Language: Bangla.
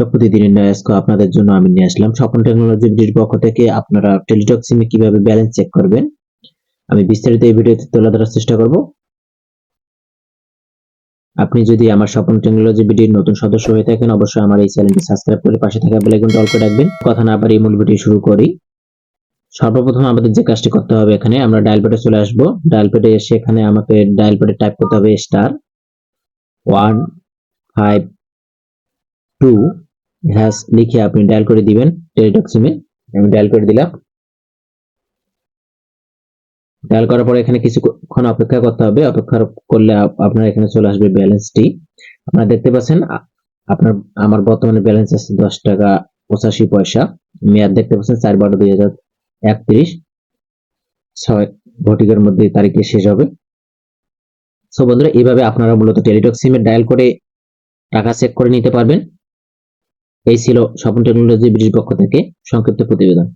কীভাবে প্রতিদিনের নয়েস্ক আপনাদের জন্য আমি নিয়ে আসলাম। স্বপন টেকনোলজি ভিডিওর পক্ষ থেকে আপনারা টেলিটক সিমে কীভাবে ব্যালেন্স চেক করবেন, আমি বিস্তারিত এই ভিডিওতে তুলে ধরার চেষ্টা করব। আপনি যদি আমার স্বপন টেকনোলজি ভিডিওর নতুন সদস্য হয়ে থাকেন, অবশ্যই আমার এই চ্যানেলটি সাবস্ক্রাইব করে পাশে থাকা বেল আইকনটি অল করে রাখবেন। কথা না পারি মূল ভিডিও শুরু করি। সর্বপ্রথম আমাদের যে কাজটি করতে হবে এখানে, আমরা ডায়াল প্যাডে চলে আসব। ডায়াল প্যাডে এসে এখানে আমাকে ডায়াল প্যাডে টাইপ করতে হবে star one five two hash লিখে আপনি ডায়াল করে দিবেন টেলিটক সিমে আমি ডায়াল করে দিলাম। ডায়াল করার পরে এখানে কিছুক্ষণ অপেক্ষা করতে হবে। অপেক্ষা করলে আপনার এখানে চলে আসবে ব্যালেন্সটি আপনারা দেখতে পাচ্ছেন আপনার, আমার বর্তমানে ব্যালেন্স আছে দশ টাকা পঁচাশি পয়সা। মেয়াদ দেখতে পাচ্ছেন, চার বারো দুই হাজার একত্রিশ। ছয় ঘটিকের মধ্যে তারিখে শেষ হবে। সো বন্ধুরা, এইভাবে আপনারা মূলত টেলিটক সিমে ডায়াল করে টাকা চেক করে নিতে পারবেন। এই ছিল স্বপন টেকনোলজি ব্রিটিশ পক্ষ থেকে সংক্ষিপ্ত প্রতিবেদন।